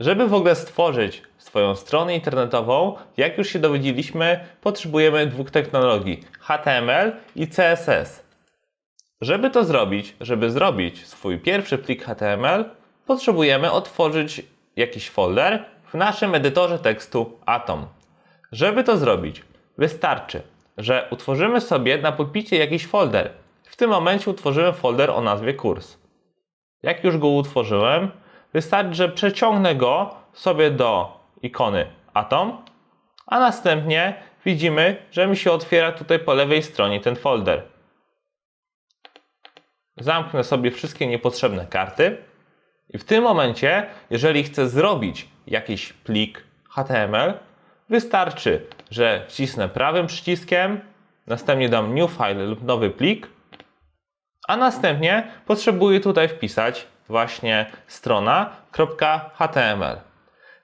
Żeby w ogóle stworzyć swoją stronę internetową, jak już się dowiedzieliśmy, potrzebujemy dwóch technologii: HTML i CSS. Żeby to zrobić, żeby zrobić swój pierwszy plik HTML, potrzebujemy otworzyć jakiś folder w naszym edytorze tekstu Atom. Żeby to zrobić, wystarczy, że utworzymy sobie na pulpicie jakiś folder. W tym momencie utworzymy folder o nazwie kurs. Jak już go utworzyłem, wystarczy, że przeciągnę go sobie do ikony Atom, a następnie widzimy, że mi się otwiera tutaj po lewej stronie ten folder. Zamknę sobie wszystkie niepotrzebne karty i w tym momencie, jeżeli chcę zrobić jakiś plik HTML, wystarczy, że wcisnę prawym przyciskiem, następnie dam New File lub nowy plik, a następnie potrzebuję tutaj wpisać właśnie strona.html.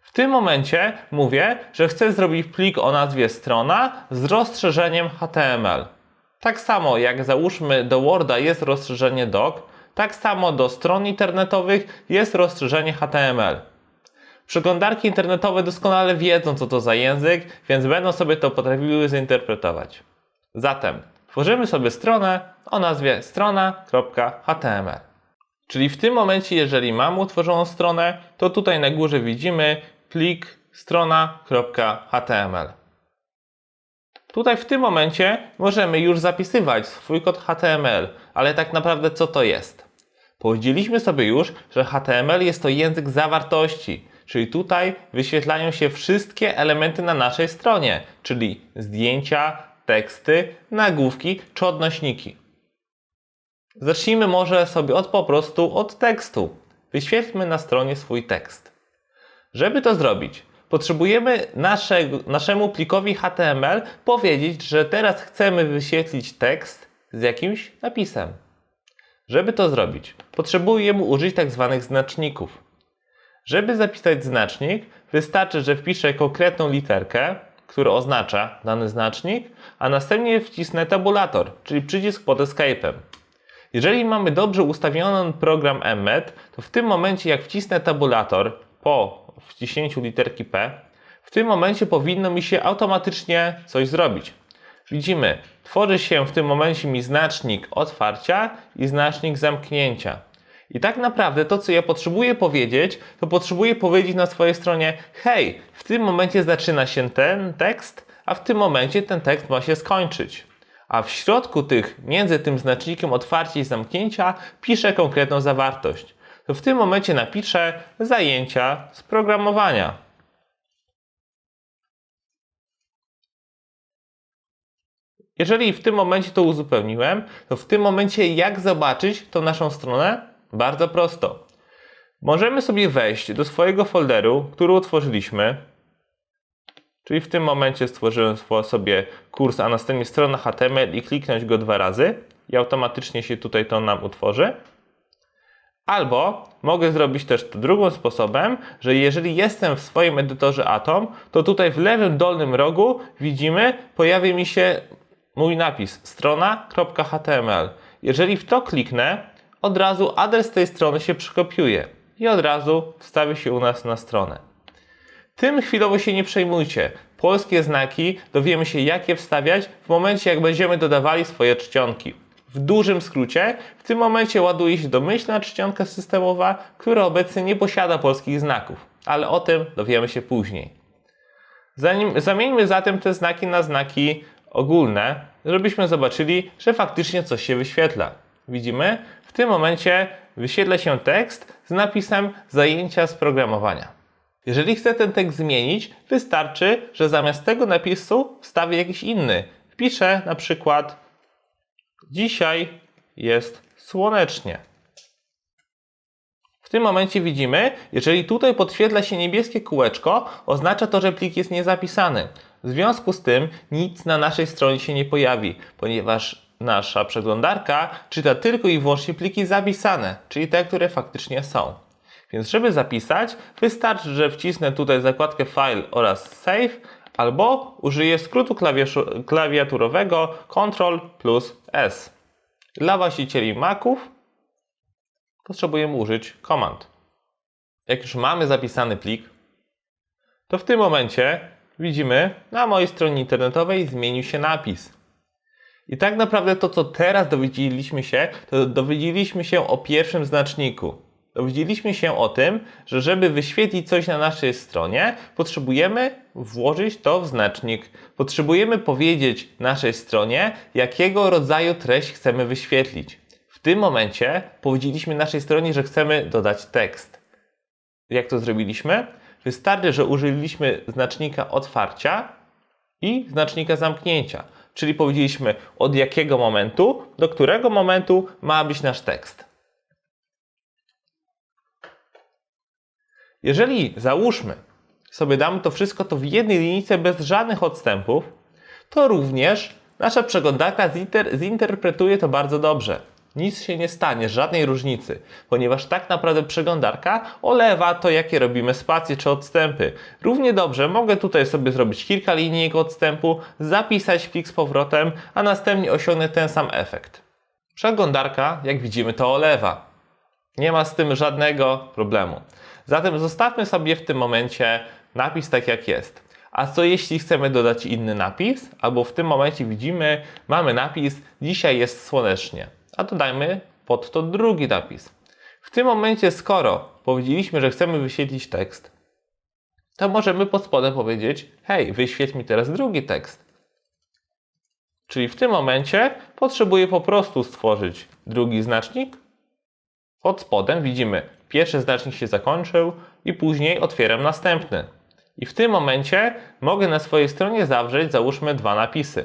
W tym momencie mówię, że chcę zrobić plik o nazwie strona z rozszerzeniem HTML. Tak samo jak załóżmy do Worda jest rozszerzenie doc, tak samo do stron internetowych jest rozszerzenie HTML. Przeglądarki internetowe doskonale wiedzą, co to za język, więc będą sobie to potrafiły zinterpretować. Zatem tworzymy sobie stronę o nazwie strona.html. Czyli w tym momencie, jeżeli mamy utworzoną stronę, to tutaj na górze widzimy plik strona.html. Tutaj w tym momencie możemy już zapisywać swój kod HTML, ale tak naprawdę co to jest? Powiedzieliśmy sobie już, że HTML jest to język zawartości, czyli tutaj wyświetlają się wszystkie elementy na naszej stronie, czyli zdjęcia, teksty, nagłówki czy odnośniki. Zacznijmy może sobie od po prostu od tekstu. Wyświetlmy na stronie swój tekst. Żeby to zrobić, potrzebujemy naszego, naszemu plikowi HTML powiedzieć, że teraz chcemy wyświetlić tekst z jakimś napisem. Żeby to zrobić, potrzebujemy użyć tak zwanych znaczników. Żeby zapisać znacznik, wystarczy, że wpiszę konkretną literkę, która oznacza dany znacznik, a następnie wcisnę tabulator, czyli przycisk pod escape'em. Jeżeli mamy dobrze ustawiony program Emmet, to w tym momencie jak wcisnę tabulator po wciśnięciu literki P, w tym momencie powinno mi się automatycznie coś zrobić. Widzimy, tworzy się w tym momencie mi znacznik otwarcia i znacznik zamknięcia. I tak naprawdę to, co ja potrzebuję powiedzieć, to potrzebuję powiedzieć na swojej stronie: hej, w tym momencie zaczyna się ten tekst, a w tym momencie ten tekst ma się skończyć. A w środku tych, między tym znacznikiem otwarcia i zamknięcia, piszę konkretną zawartość. To w tym momencie napiszę zajęcia z programowania. Jeżeli w tym momencie to uzupełniłem, to w tym momencie jak zobaczyć tą naszą stronę? Bardzo prosto. Możemy sobie wejść do swojego folderu, który utworzyliśmy. Czyli w tym momencie stworzyłem sobie kurs, a następnie strona HTML i kliknąć go dwa razy i automatycznie się tutaj to nam utworzy. Albo mogę zrobić też to drugim sposobem, że jeżeli jestem w swoim edytorze Atom, to tutaj w lewym dolnym rogu widzimy, pojawi mi się mój napis strona.html. Jeżeli w to kliknę, od razu adres tej strony się przykopiuje i od razu wstawi się u nas na stronę. Tym chwilowo się nie przejmujcie. Polskie znaki dowiemy się, jak je wstawiać w momencie, jak będziemy dodawali swoje czcionki. W dużym skrócie, w tym momencie ładuje się domyślna czcionka systemowa, która obecnie nie posiada polskich znaków, ale o tym dowiemy się później. Zanim, zamieńmy zatem te znaki na znaki ogólne, żebyśmy zobaczyli, że faktycznie coś się wyświetla. Widzimy? W tym momencie wyświetla się tekst z napisem zajęcia z programowania. Jeżeli chcę ten tekst zmienić, wystarczy, że zamiast tego napisu wstawię jakiś inny. Wpiszę na przykład Dzisiaj jest słonecznie. W tym momencie widzimy, jeżeli tutaj podświetla się niebieskie kółeczko, oznacza to, że plik jest niezapisany. W związku z tym nic na naszej stronie się nie pojawi, ponieważ nasza przeglądarka czyta tylko i wyłącznie pliki zapisane, czyli te, które faktycznie są. Więc żeby zapisać, wystarczy, że wcisnę tutaj zakładkę File oraz Save, albo użyję skrótu klawiaturowego Ctrl plus S. Dla właścicieli Maców potrzebujemy użyć komand. Jak już mamy zapisany plik, to w tym momencie widzimy na mojej stronie internetowej zmienił się napis. I tak naprawdę to, co teraz dowiedzieliśmy się, to dowiedzieliśmy się o pierwszym znaczniku. Dowiedzieliśmy się o tym, że żeby wyświetlić coś na naszej stronie, potrzebujemy włożyć to w znacznik. Potrzebujemy powiedzieć naszej stronie, jakiego rodzaju treść chcemy wyświetlić. W tym momencie powiedzieliśmy naszej stronie, że chcemy dodać tekst. Jak to zrobiliśmy? Wystarczy, że użyliśmy znacznika otwarcia i znacznika zamknięcia. Czyli powiedzieliśmy od jakiego momentu do którego momentu ma być nasz tekst. Jeżeli załóżmy sobie damy to wszystko to w jednej linijce bez żadnych odstępów, to również nasza przeglądarka zinter zinterpretuje to bardzo dobrze. Nic się nie stanie, żadnej różnicy, ponieważ tak naprawdę przeglądarka olewa to, jakie robimy spacje czy odstępy. Równie dobrze mogę tutaj sobie zrobić kilka linijek odstępu, zapisać plik z powrotem, a następnie osiągnę ten sam efekt. Przeglądarka, jak widzimy, to olewa. Nie ma z tym żadnego problemu. Zatem zostawmy sobie w tym momencie napis tak jak jest. A co jeśli chcemy dodać inny napis? Albo w tym momencie widzimy, mamy napis dzisiaj jest słonecznie. A dodajmy pod to drugi napis. W tym momencie, skoro powiedzieliśmy, że chcemy wyświetlić tekst, to możemy pod spodem powiedzieć: Hej, wyświetl mi teraz drugi tekst. Czyli w tym momencie potrzebuję po prostu stworzyć drugi znacznik. Pod spodem widzimy, pierwszy znacznik się zakończył i później otwieram następny. I w tym momencie mogę na swojej stronie zawrzeć, załóżmy, dwa napisy.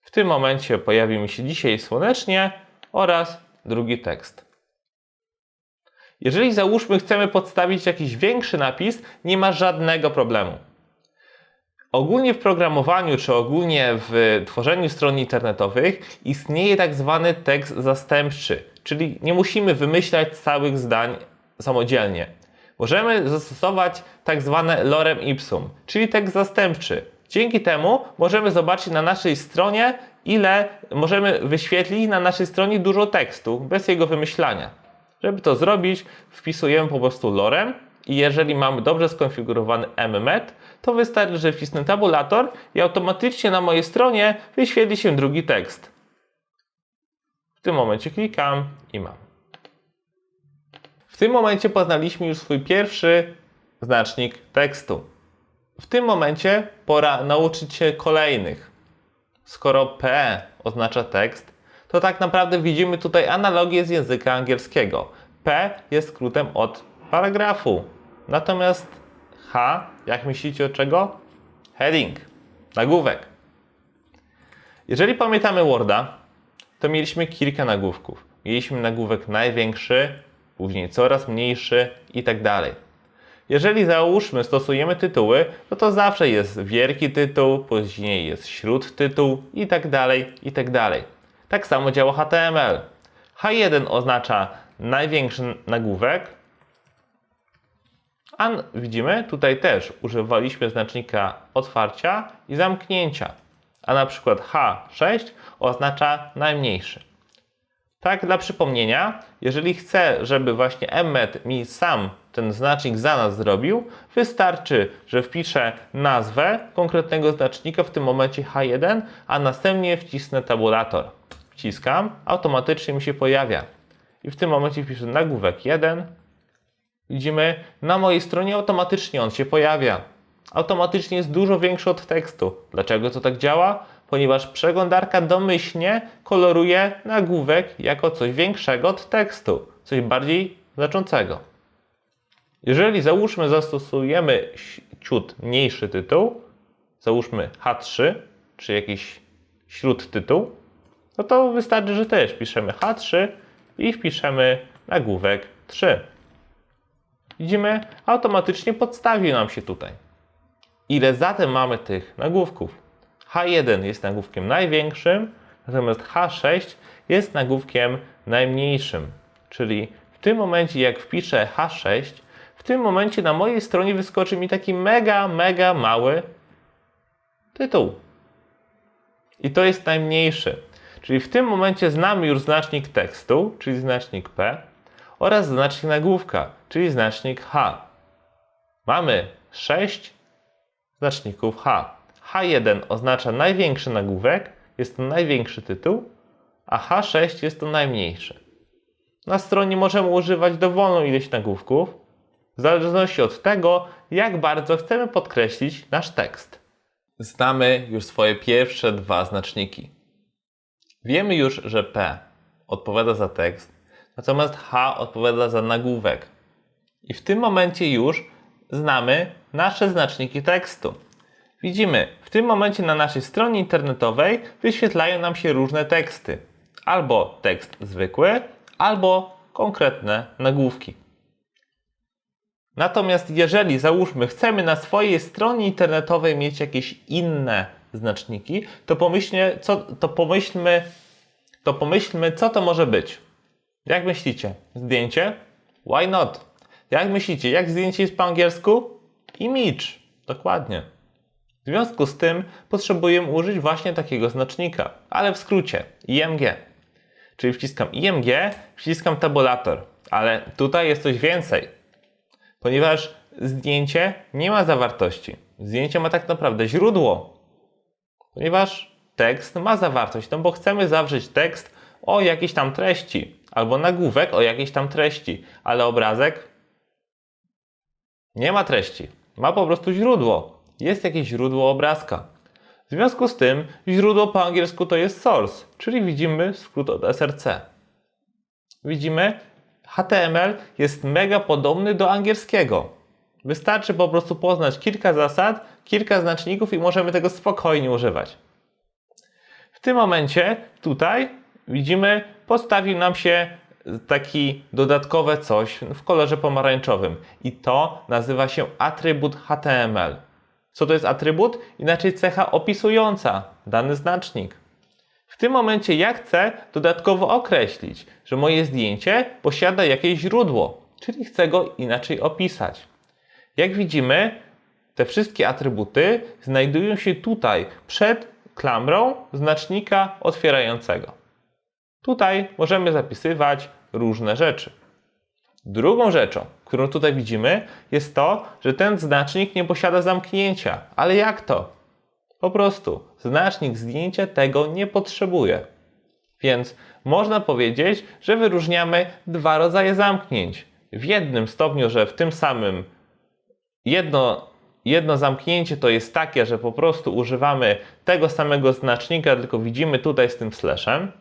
W tym momencie pojawi mi się dzisiaj słonecznie oraz drugi tekst. Jeżeli załóżmy chcemy podstawić jakiś większy napis, nie ma żadnego problemu. Ogólnie w programowaniu czy ogólnie w tworzeniu stron internetowych istnieje tak zwany tekst zastępczy, czyli nie musimy wymyślać całych zdań samodzielnie. Możemy zastosować tak zwane lorem ipsum, czyli tekst zastępczy. Dzięki temu możemy zobaczyć na naszej stronie, ile możemy wyświetlić na naszej stronie dużo tekstu bez jego wymyślania. Żeby to zrobić, wpisujemy po prostu lorem i jeżeli mamy dobrze skonfigurowany mmet, to wystarczy, że wcisnę tabulator i automatycznie na mojej stronie wyświetli się drugi tekst. W tym momencie klikam i mam. W tym momencie poznaliśmy już swój pierwszy znacznik tekstu. W tym momencie pora nauczyć się kolejnych. Skoro P oznacza tekst, to tak naprawdę widzimy tutaj analogię z języka angielskiego. P jest skrótem od paragrafu. Natomiast H, jak myślicie od czego? Heading, nagłówek. Jeżeli pamiętamy Worda, to mieliśmy kilka nagłówków. Mieliśmy nagłówek największy, później coraz mniejszy i tak dalej. Jeżeli załóżmy stosujemy tytuły, no to zawsze jest wielki tytuł, później jest śródtytuł i tak dalej, i tak dalej. Tak samo działa HTML. H1 oznacza największy nagłówek, a widzimy tutaj też używaliśmy znacznika otwarcia i zamknięcia, a na przykład H6 oznacza najmniejszy. Tak, dla przypomnienia, jeżeli chcę, żeby właśnie emmet mi sam ten znacznik za nas zrobił, wystarczy, że wpiszę nazwę konkretnego znacznika, w tym momencie H1, a następnie wcisnę tabulator. Wciskam, automatycznie mi się pojawia. I w tym momencie wpiszę nagłówek 1. Widzimy, na mojej stronie automatycznie on się pojawia. Automatycznie jest dużo większy od tekstu. Dlaczego to tak działa? ponieważ przeglądarka domyślnie koloruje nagłówek jako coś większego od tekstu, coś bardziej znaczącego. Jeżeli załóżmy zastosujemy ciut mniejszy tytuł, załóżmy H3, czy jakiś śródtytuł, no to wystarczy, że też piszemy H3 i wpiszemy nagłówek 3. Widzimy, automatycznie podstawił nam się tutaj. Ile zatem mamy tych nagłówków? H1 jest nagłówkiem największym, natomiast H6 jest nagłówkiem najmniejszym. Czyli w tym momencie, jak wpiszę H6, w tym momencie na mojej stronie wyskoczy mi taki mega, mega mały tytuł. I to jest najmniejszy. Czyli w tym momencie znamy już znacznik tekstu, czyli znacznik P, oraz znacznik nagłówka, czyli znacznik H. Mamy 6 znaczników H. H1 oznacza największy nagłówek, jest to największy tytuł, a H6 jest to najmniejszy. Na stronie możemy używać dowolną ilość nagłówków, w zależności od tego, jak bardzo chcemy podkreślić nasz tekst. Znamy już swoje pierwsze dwa znaczniki. Wiemy już, że P odpowiada za tekst, natomiast H odpowiada za nagłówek. I w tym momencie już znamy nasze znaczniki tekstu. Widzimy, w tym momencie na naszej stronie internetowej wyświetlają nam się różne teksty. Albo tekst zwykły, albo konkretne nagłówki. Natomiast jeżeli załóżmy chcemy na swojej stronie internetowej mieć jakieś inne znaczniki, to pomyślmy, co, to pomyślmy, to pomyślmy, co to może być. Jak myślicie? Zdjęcie? Why not? Jak myślicie, jak zdjęcie jest po angielsku? Image. Dokładnie. W związku z tym potrzebujemy użyć właśnie takiego znacznika, ale w skrócie IMG. Czyli wciskam IMG, wciskam tabulator, ale tutaj jest coś więcej, ponieważ zdjęcie nie ma zawartości. Zdjęcie ma tak naprawdę źródło, ponieważ tekst ma zawartość, no bo chcemy zawrzeć tekst o jakiejś tam treści, albo nagłówek o jakiejś tam treści, ale obrazek nie ma treści, ma po prostu źródło. Jest jakieś źródło obrazka. W związku z tym źródło po angielsku to jest source, czyli widzimy skrót od SRC. Widzimy, HTML jest mega podobny do angielskiego. Wystarczy po prostu poznać kilka zasad, kilka znaczników i możemy tego spokojnie używać. W tym momencie tutaj widzimy, postawił nam się taki dodatkowe coś w kolorze pomarańczowym i to nazywa się atrybut HTML. Co to jest atrybut? Inaczej cecha opisująca dany znacznik. W tym momencie ja chcę dodatkowo określić, że moje zdjęcie posiada jakieś źródło, czyli chcę go inaczej opisać. Jak widzimy, te wszystkie atrybuty znajdują się tutaj przed klamrą znacznika otwierającego. Tutaj możemy zapisywać różne rzeczy. Drugą rzeczą, którą tutaj widzimy, jest to, że ten znacznik nie posiada zamknięcia. Ale jak to? Po prostu znacznik zdjęcia tego nie potrzebuje. Więc można powiedzieć, że wyróżniamy dwa rodzaje zamknięć. W jednym stopniu, że w tym samym jedno, jedno zamknięcie to jest takie, że po prostu używamy tego samego znacznika, tylko widzimy tutaj z tym slashem,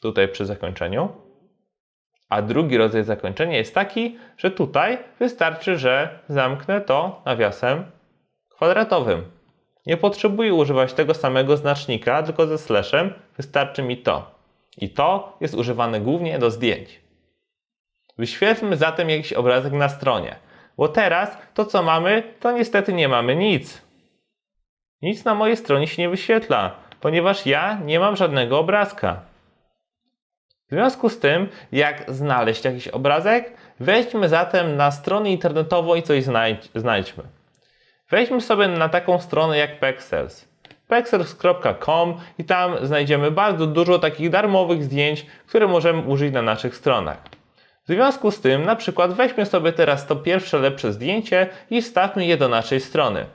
tutaj przy zakończeniu. A drugi rodzaj zakończenia jest taki, że tutaj wystarczy, że zamknę to nawiasem kwadratowym. Nie potrzebuję używać tego samego znacznika, tylko ze slashem wystarczy mi to. I to jest używane głównie do zdjęć. Wyświetlmy zatem jakiś obrazek na stronie, bo teraz to co mamy, to niestety nie mamy nic. Nic na mojej stronie się nie wyświetla, ponieważ ja nie mam żadnego obrazka. W związku z tym, jak znaleźć jakiś obrazek, wejdźmy zatem na stronę internetową i coś znajdź, znajdźmy. Wejdźmy sobie na taką stronę jak Pexels. Pexels.com i tam znajdziemy bardzo dużo takich darmowych zdjęć, które możemy użyć na naszych stronach. W związku z tym, na przykład weźmy sobie teraz to pierwsze lepsze zdjęcie i wstawmy je do naszej strony.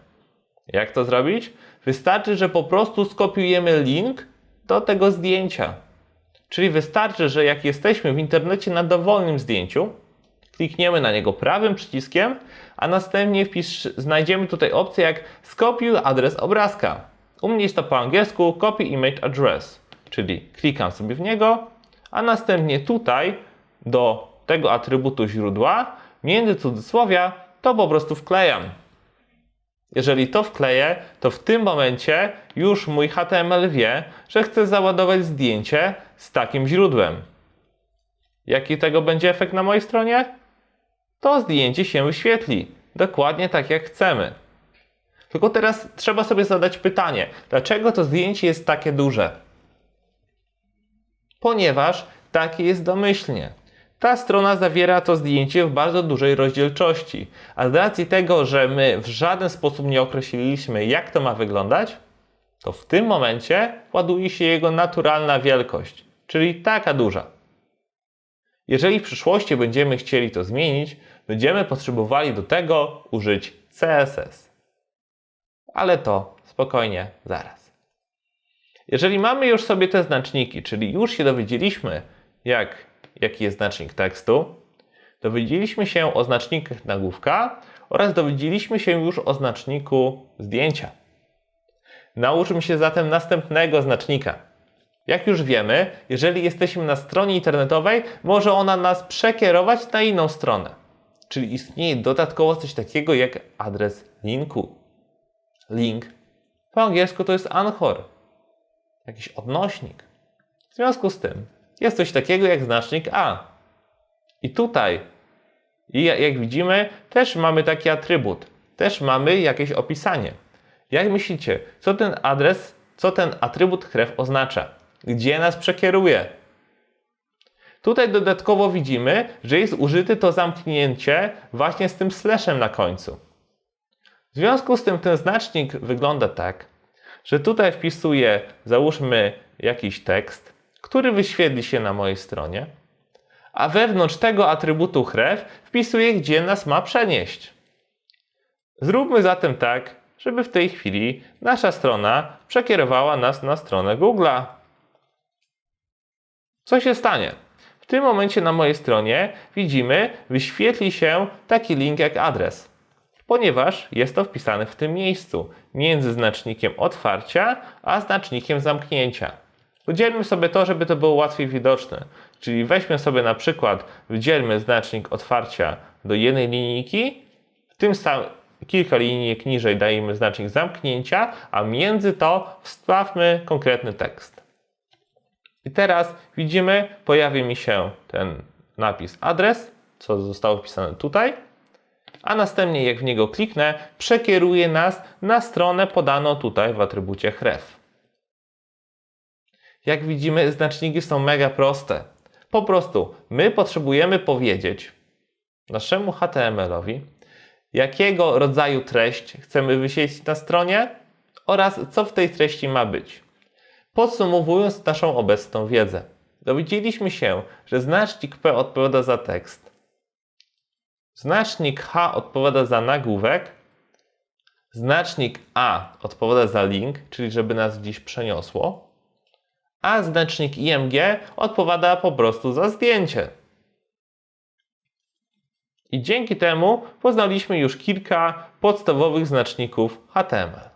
Jak to zrobić? Wystarczy, że po prostu skopiujemy link do tego zdjęcia. Czyli wystarczy, że jak jesteśmy w internecie na dowolnym zdjęciu, klikniemy na niego prawym przyciskiem, a następnie wpisz, znajdziemy tutaj opcję jak skopiuj adres obrazka. U mnie jest to po angielsku copy image address, czyli klikam sobie w niego, a następnie tutaj do tego atrybutu źródła między cudzysłowia to po prostu wklejam. Jeżeli to wkleję, to w tym momencie już mój HTML wie, że chcę załadować zdjęcie z takim źródłem. Jaki tego będzie efekt na mojej stronie? To zdjęcie się wyświetli, dokładnie tak jak chcemy. Tylko teraz trzeba sobie zadać pytanie, dlaczego to zdjęcie jest takie duże? Ponieważ takie jest domyślnie. Ta strona zawiera to zdjęcie w bardzo dużej rozdzielczości, a z racji tego, że my w żaden sposób nie określiliśmy, jak to ma wyglądać, to w tym momencie ładuje się jego naturalna wielkość, czyli taka duża. Jeżeli w przyszłości będziemy chcieli to zmienić, będziemy potrzebowali do tego użyć CSS. Ale to spokojnie zaraz. Jeżeli mamy już sobie te znaczniki, czyli już się dowiedzieliśmy, jak, jaki jest znacznik tekstu, dowiedzieliśmy się o znacznikach nagłówka oraz dowiedzieliśmy się już o znaczniku zdjęcia. Nauczmy się zatem następnego znacznika. Jak już wiemy, jeżeli jesteśmy na stronie internetowej, może ona nas przekierować na inną stronę. Czyli istnieje dodatkowo coś takiego jak adres linku. Link po angielsku to jest anchor, jakiś odnośnik. W związku z tym jest coś takiego jak znacznik A. I tutaj, i ja- jak widzimy, też mamy taki atrybut, też mamy jakieś opisanie. Jak myślicie, co ten adres, co ten atrybut href oznacza? Gdzie nas przekieruje? Tutaj dodatkowo widzimy, że jest użyte to zamknięcie właśnie z tym slashem na końcu. W związku z tym ten znacznik wygląda tak, że tutaj wpisuję, załóżmy, jakiś tekst, który wyświetli się na mojej stronie, a wewnątrz tego atrybutu href wpisuję, gdzie nas ma przenieść. Zróbmy zatem tak, żeby w tej chwili nasza strona przekierowała nas na stronę Google'a. Co się stanie? W tym momencie na mojej stronie widzimy, wyświetli się taki link jak adres, ponieważ jest to wpisane w tym miejscu między znacznikiem otwarcia a znacznikiem zamknięcia. Podzielmy sobie to, żeby to było łatwiej widoczne. Czyli weźmy sobie na przykład, wydzielmy znacznik otwarcia do jednej linijki, w tym samym kilka linijek niżej dajemy znacznik zamknięcia, a między to wstawmy konkretny tekst. I teraz widzimy, pojawi mi się ten napis adres, co zostało wpisane tutaj, a następnie jak w niego kliknę, przekieruje nas na stronę podaną tutaj w atrybucie href. Jak widzimy, znaczniki są mega proste. Po prostu my potrzebujemy powiedzieć naszemu HTML-owi, jakiego rodzaju treść chcemy wyświetlić na stronie oraz co w tej treści ma być. Podsumowując naszą obecną wiedzę, dowiedzieliśmy się, że znacznik P odpowiada za tekst, znacznik H odpowiada za nagłówek, znacznik A odpowiada za link, czyli żeby nas gdzieś przeniosło, a znacznik IMG odpowiada po prostu za zdjęcie. I dzięki temu poznaliśmy już kilka podstawowych znaczników HTML.